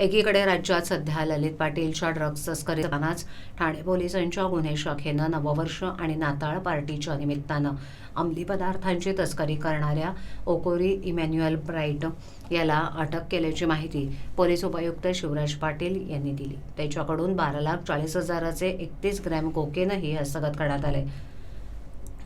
एकीकडे राज्यात सध्या ललित पाटीलच्या ड्रग्ज तस्करी ठाणे पोलिसांच्या गुन्हे शाखेनं नववर्ष आणि नाताळ पार्टीच्या निमित्तानं अंमली पदार्थांची तस्करी करणाऱ्या ओकोरी इमॅन्युअल ब्राईट याला अटक केल्याची माहिती पोलीस उपायुक्त शिवराज पाटील यांनी दिली. त्याच्याकडून बारा लाख चाळीस हजाराचे एकतीस ग्रॅम कोकेनही हस्तगत करण्यात आले.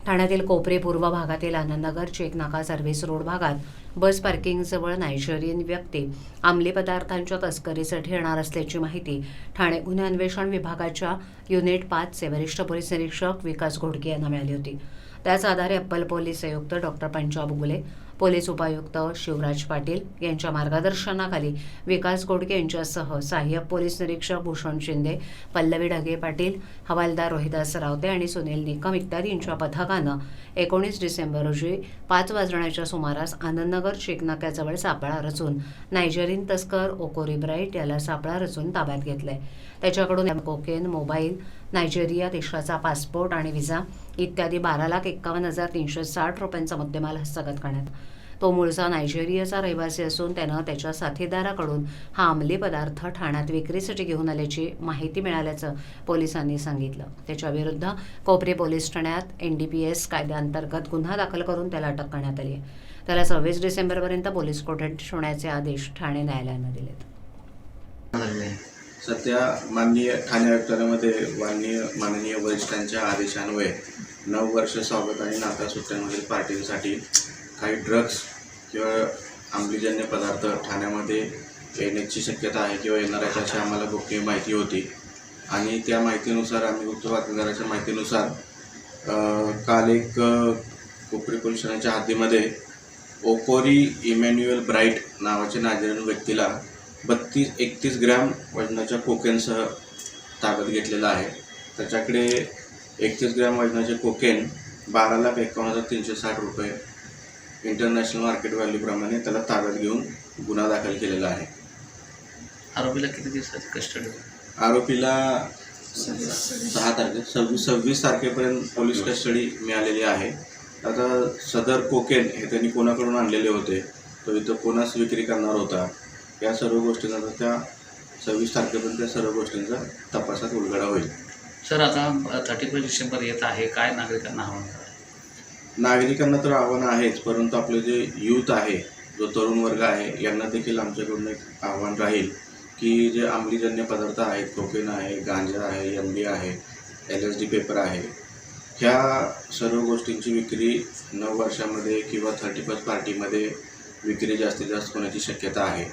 ठाण्यातील कोपरे पूर्व भागातील आनंदनगर चेकनाका सर्व्हिस रोड भागात बस पार्किंगजवळ नायजेरियन व्यक्ती अंमली पदार्थांच्या तस्करीसाठी येणार असल्याची माहिती ठाणे गुन्हे अन्वेषण विभागाच्या युनिट पाचचे वरिष्ठ पोलीस निरीक्षक विकास घोडके यांना मिळाली होती. त्याच आधारे अप्पल पोलीस आयुक्त डॉक्टर पंजाब गुले पोलीस उपायुक्त शिवराज पाटील यांच्या मार्गदर्शनाखाली विकास गोडके यांच्यासह सहाय्यक पोलीस निरीक्षक भूषण शिंदे पल्लवी ढगे पाटील हवालदार रोहिदास रावते आणि सुनील निकम इत्यादी यांच्या पथकानं एकोणीस डिसेंबर रोजी पाच वाजण्याच्या सुमारास आनंदनगर चेकनाक्याजवळ सापळा रचून नायजेरियन तस्कर ओकोरी ब्राईट याला सापळा रचून ताब्यात घेतलंय. त्याच्याकडून कोकेन मोबाईल नायजेरिया देशाचा पासपोर्ट आणि व्हिसा इत्यादी बारा लाख एक्कावन्न हजार तीनशे साठ रुपयांचा मुद्देमाल हस्तगत करण्यात. तो मूळचा नायजेरियाचा रहिवासी असून त्यानं त्याच्या साथीदाराकडून हा अंमली पदार्थ ठाण्यात विक्रीसाठी घेऊन आल्याची माहिती मिळाल्याचं पोलिसांनी सांगितलं. त्याच्याविरुद्ध कोपरे पोलीस ठाण्यात एन डी पी एस कायद्याअंतर्गत गुन्हा दाखल करून त्याला अटक करण्यात आली आहे. त्याला सव्वीस डिसेंबरपर्यंत पोलीस कोठडीत ठेवण्याचे आदेश ठाणे न्यायालयानं दिलेत. सध्या माननीय ठाणे आयुक्तालयामध्ये माननीय माननीय वरिष्ठांच्या आदेशान्वये नऊ वर्ष स्वागत आणि नाता सुट्ट्यांमधील पार्टीसाठी काही ड्रग्ज किंवा आंबलीजन्य पदार्थ ठाण्यामध्ये येण्याची शक्यता आहे किंवा येणार आहे अशी आम्हाला गोपनीय माहिती होती. आणि त्या माहितीनुसार आम्ही गुप्त बातमीदाराच्या माहितीनुसार काल एक कोपरी पोलिसांच्या हद्दीमध्ये ओकोरी इमॅन्युअल ब्राईट नावाच्या नायजेरियन व्यक्तीला बत्तीस एकतीस ग्रॅम वजनाच्या कोकेनसह ताब्यात घेतलेला आहे. त्याच्याकडे एकतीस ग्रॅम वजनाचे कोकेन बारा लाख एकावन्न हजार तीनशे साठ रुपये इंटरनॅशनल मार्केट व्हॅल्यूप्रमाणे त्याला ताब्यात घेऊन गुन्हा दाखल केलेला आहे. आरोपीला किती दिवसाची कस्टडी आरोपीला सहा तारखे सव्वीस सव्वीस तारखेपर्यंत पोलीस कस्टडी मिळालेली आहे. आता सदर कोकेन हे त्यांनी कोणाकडून आणलेले होते? तो इथं कोणास विक्री करणार होता? या सर्व गोष्टींचा त्या सव्वीस तारखेपर्यंत त्या सर्व गोष्टींचा तपासात उलगडा होईल. सर आता थर्टी फर्स्ट डिसेंबर येत आहे. काय नागरिकांना आव्हान? नागरिकांना तर आव्हान आहेच परंतु आपले जे यूथ आहे जो तरुण वर्ग आहे यांना देखील आमच्याकडून एक आव्हान राहील की जे अंमलीजन्य पदार्थ आहेत कोकेन आहे गांजा आहे एम बी आहे एल एस डी पेपर आहे ह्या सर्व गोष्टींची विक्री नऊ वर्षामध्ये किंवा थर्टी फर्स्ट पार्टीमध्ये विक्री जास्तीत जास्त होण्याची शक्यता आहे.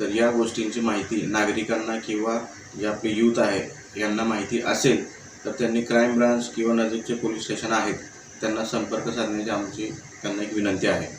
तर या गोष्टींची माहिती नागरिकांना किंवा जे आपले यूथ आहे यांना माहिती असेल तर त्यांनी क्राईम ब्रांच किंवा नजीकचे पोलीस स्टेशन आहेत त्यांना संपर्क साधण्याची आमची त्यांना एक विनंती आहे.